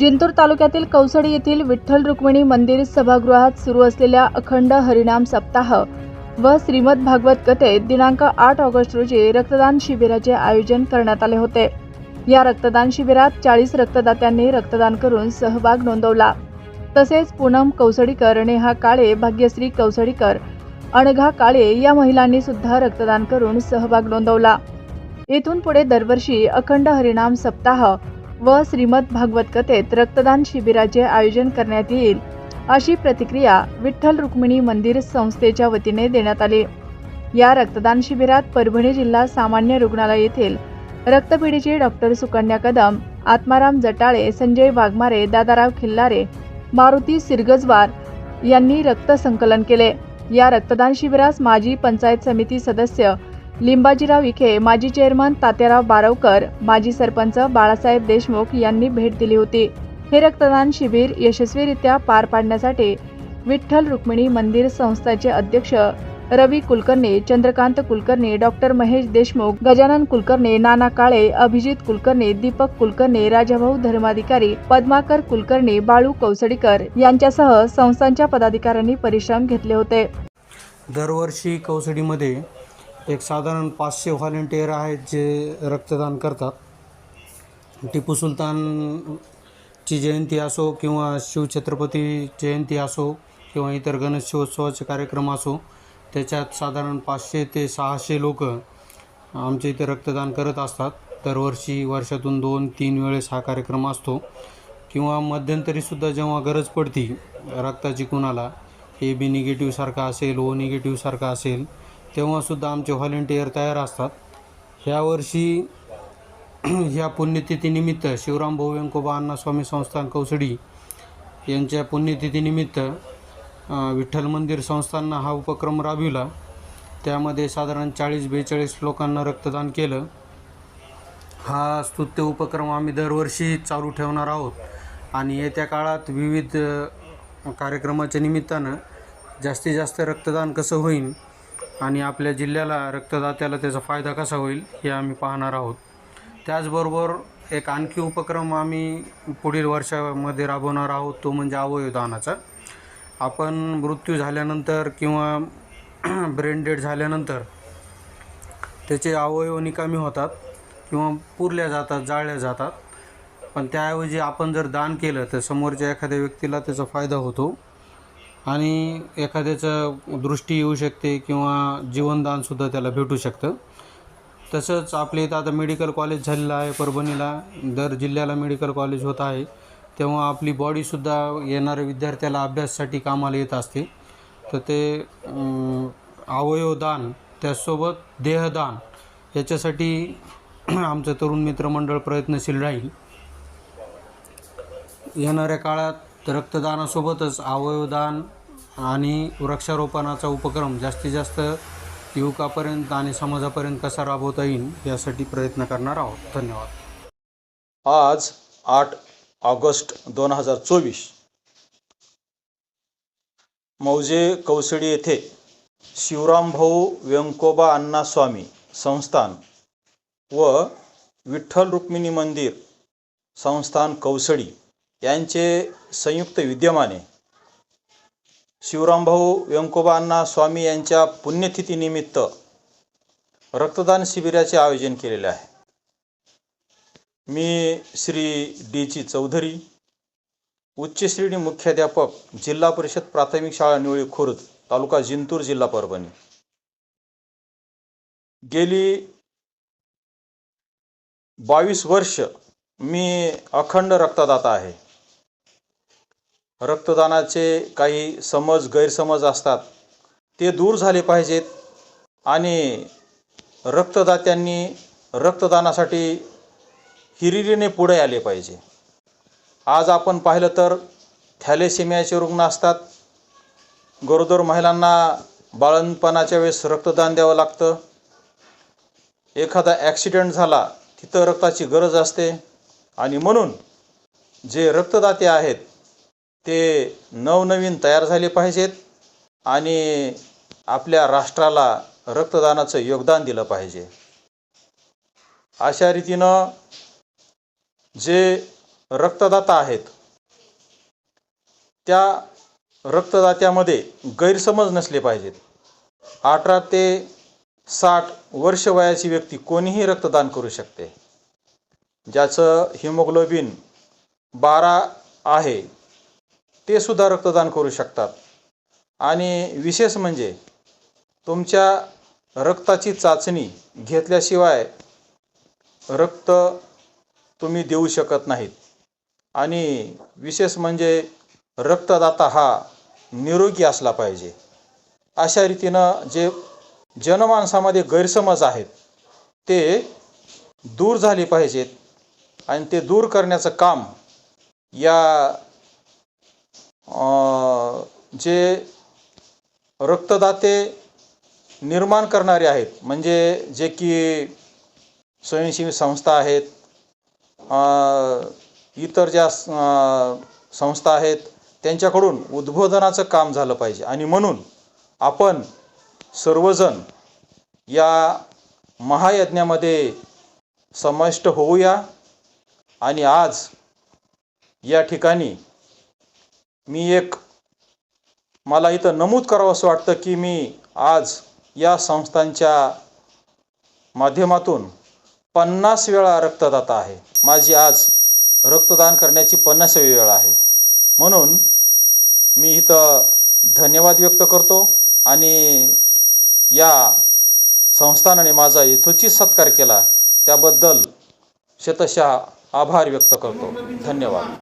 जिंतूर तालुक्यातील कौसडी येथील विठ्ठल रुक्मिणी मंदिर सभागृहात सुरू असलेल्या अखंड हरिनाम सप्ताह व श्रीमद भागवत कथेत दिनांक आठ ऑगस्ट रोजी रक्तदान शिबिराचे आयोजन करण्यात आले होते. या रक्तदान शिबिरात चाळीस रक्तदात्यांनी रक्तदान करून सहभाग नोंदवला. तसेच पूनम कौसडीकर नेहा काळे भाग्यश्री कौसडीकर अणघा काळे या महिलांनी सुद्धा रक्तदान करून सहभाग नोंदवला. येथून पुढे दरवर्षी अखंड हरिनाम सप्ताह व श्रीमद भागवत कथेत रक्तदान शिबिराचे आयोजन करण्यात येईल अशी प्रतिक्रिया विठ्ठल रुक्मिणी मंदिर संस्थेच्या वतीने देण्यात आली. या रक्तदान शिबिरात परभणी जिल्हा सामान्य रुग्णालय येथील रक्तपेढीचे डॉक्टर सुकन्या कदम आत्माराम जटाळे संजय वाघमारे दादाराव खिल्लारे मारुती सिरगजवार यांनी रक्त संकलन केले. या रक्तदान शिबिरास माजी पंचायत समिती सदस्य लिंबाजीराव विखे माजी चेअरमन तात्याराव बारवकर माजी सरपंच बाळासाहेब देशमुख यांनी भेट दिली होती. हे रक्तदान शिबिर यशस्वीरित्या पार पाडण्यासाठी विठ्ठल रुक्मिणी मंदिर संस्थाचे अध्यक्ष रवी कुलकर्णी चंद्रकांत कुलकर्णी डॉक्टर महेश देशमुख गजानन कुलकर्णी नाना काळे अभिजित कुलकर्णी दीपक कुलकर्णी राजाभाऊ धर्माधिकारी पद्माकर कुलकर्णी बाळू कौसडीकर यांच्यासह संस्थांच्या पदाधिकाऱ्यांनी परिश्रम घेतले होते. दरवर्षी कौसडीमध्ये एक साधारण पाचशे व्हॉलेंटियर आहेत जे रक्तदान करतात. टिपू सुलतानची जयंती असो किंवा शिवछत्रपती जयंती असो किंवा इतर गणेशोत्सवाचे कार्यक्रम असो त्याच्यात साधारण पाचशे ते सहाशे लोक आमच्या इथे रक्तदान करत असतात. दरवर्षी वर्षातून दोन तीन वेळेस हा कार्यक्रम असतो. किंवा मध्यंतरीसुद्धा जेव्हा गरज पडती रक्ताची कुणाला ए बी निगेटिव्हसारखा असेल ओ निगेटिव्हसारखा असेल तेव्हासुद्धा आमचे व्हॉलेंटियर तयार असतात. ह्यावर्षी ह्या पुण्यतिथीनिमित्त शिवराम भाऊ व्यंकोबा अण्णास्वामी संस्थान कौसडी यांच्या पुण्यतिथीनिमित्त विठ्ठल मंदिर संस्थांना हा उपक्रम राबविला. त्यामध्ये साधारण चाळीस बेचाळीस लोकांना रक्तदान केलं. हा स्तुत्य उपक्रम आम्ही दरवर्षी चालू ठेवणार आहोत. आणि येत्या काळात विविध कार्यक्रमाच्या निमित्तानं जास्तीत जास्त रक्तदान कसं होईल आणि आपल्या जिल्ह्याला रक्तदात्याला त्याचा फायदा कसा होईल हे आम्ही पाहणार आहोत. त्याचबरोबर एक आणखी उपक्रम आम्ही पुढील वर्षामध्ये राबवणार आहोत तो म्हणजे अवयवदानाचा. आपण मृत्यू झाल्यानंतर किंवा ब्रेन डेड झाल्यानंतर त्याचे अवयव निकामी होतात किंवा पुरल्या जातात जाळल्या जातात. पण त्याऐवजी आपण जर दान केलं तर समोरच्या एखाद्या व्यक्तीला त्याचा फायदा होतो. आणि एखाद्याचं दृष्टी येऊ शकते किंवा जीवनदानसुद्धा त्याला भेटू शकतं. तसंच आपल्या इथं आता मेडिकल कॉलेज झालेलं आहे परभणीला. दर जिल्ह्याला मेडिकल कॉलेज होत आहे. तेव्हा आपली बॉडीसुद्धा येणाऱ्या विद्यार्थ्याला अभ्यासासाठी कामाला येत असते. तर ते अवयवदान त्याचसोबत देहदान याच्यासाठी आमचं तरुण मित्रमंडळ प्रयत्नशील राहील. येणाऱ्या काळात रक्तदानासोबतच अवयवदान आणि वृक्षारोपणाचा उपक्रम जास्तीत जास्त युवकापर्यंत आणि समाजापर्यंत कसा राबवता येईल यासाठी प्रयत्न करणार आहोत. धन्यवाद. आज आठ ऑगस्ट दोन हजार चोवीस. मौजे कौसडी येथे शिवरामभाऊ व्यंकोबा अण्णा स्वामी संस्थान व विठ्ठल रुक्मिणी मंदिर संस्थान कौसडी यांचे संयुक्त विद्यमाने शिवरामभाऊ व्यंकोबांना स्वामी यांच्या पुण्यतिथीनिमित्त रक्तदान शिबिराचे आयोजन केलेले आहे. मी श्री डी ची चौधरी उच्च श्रेणी मुख्याध्यापक जिल्हा परिषद प्राथमिक शाळा निवळी खुर्द तालुका जिंतूर जिल्हा परभणी. गेली बावीस वर्ष मी अखंड रक्तदाता आहे. रक्तदानाचे काही समज गैरसमज असतात ते दूर झाले पाहिजेत आणि रक्तदात्यांनी रक्तदानासाठी हिरिरीने पुढे आले पाहिजे. आज आपण पाहिलं तर थॅलेसेमियाचे रुग्ण असतात. गरोदर महिलांना बाळणपणाच्या वेळेस रक्तदान द्यावं लागतं. एखादा ॲक्सिडेंट झाला तिथं रक्ताची गरज असते आणि म्हणून जे रक्तदाते आहेत ते नवनवीन तयार झाले पाहिजेत आणि आपल्या राष्ट्राला रक्तदानाचं योगदान दिलं पाहिजे. अशा रीतीनं जे रक्तदाता आहेत त्या रक्तदात्यामध्ये गैरसमज नसले पाहिजेत. अठरा ते साठ वर्ष वयाची व्यक्ती कोणीही रक्तदान करू शकते. ज्याचं हिमोग्लोबिन बारा आहे ते सुद्धा रक्तदान करू शकतात. आणि विशेष म्हणजे तुमच्या रक्ताची चाचणी घेतल्याशिवाय रक्त तुम्ही देऊ शकत नाहीत. आणि विशेष म्हणजे रक्तदाता हा निरोगी असला पाहिजे. अशा रीतीनं जे जनमानसामध्ये गैरसमज आहेत ते दूर झाले पाहिजेत. आणि ते दूर करण्याचं काम या जे रक्तदाते निर्माण करणारे आहेत म्हणजे जे की स्वयंसेवी संस्था आहेत इतर ज्या संस्था आहेत त्यांच्याकडून उद्बोधनाचं काम झालं पाहिजे. आणि म्हणून आपण सर्वजण या महायज्ञामध्ये समाविष्ट होऊया. आणि आज या ठिकाणी मी एक मला इथं नमूद करावं असं वाटतं की मी आज या संस्थांच्या माध्यमातून पन्नास वेळा रक्तदाता आहे. माझी आज रक्तदान करण्याची पन्नासावी वेळ आहे. म्हणून मी इथं धन्यवाद व्यक्त करतो आणि या संस्थानाने माझा यथोचित सत्कार केला. त्याबद्दल शतशः आभार व्यक्त करतो. धन्यवाद.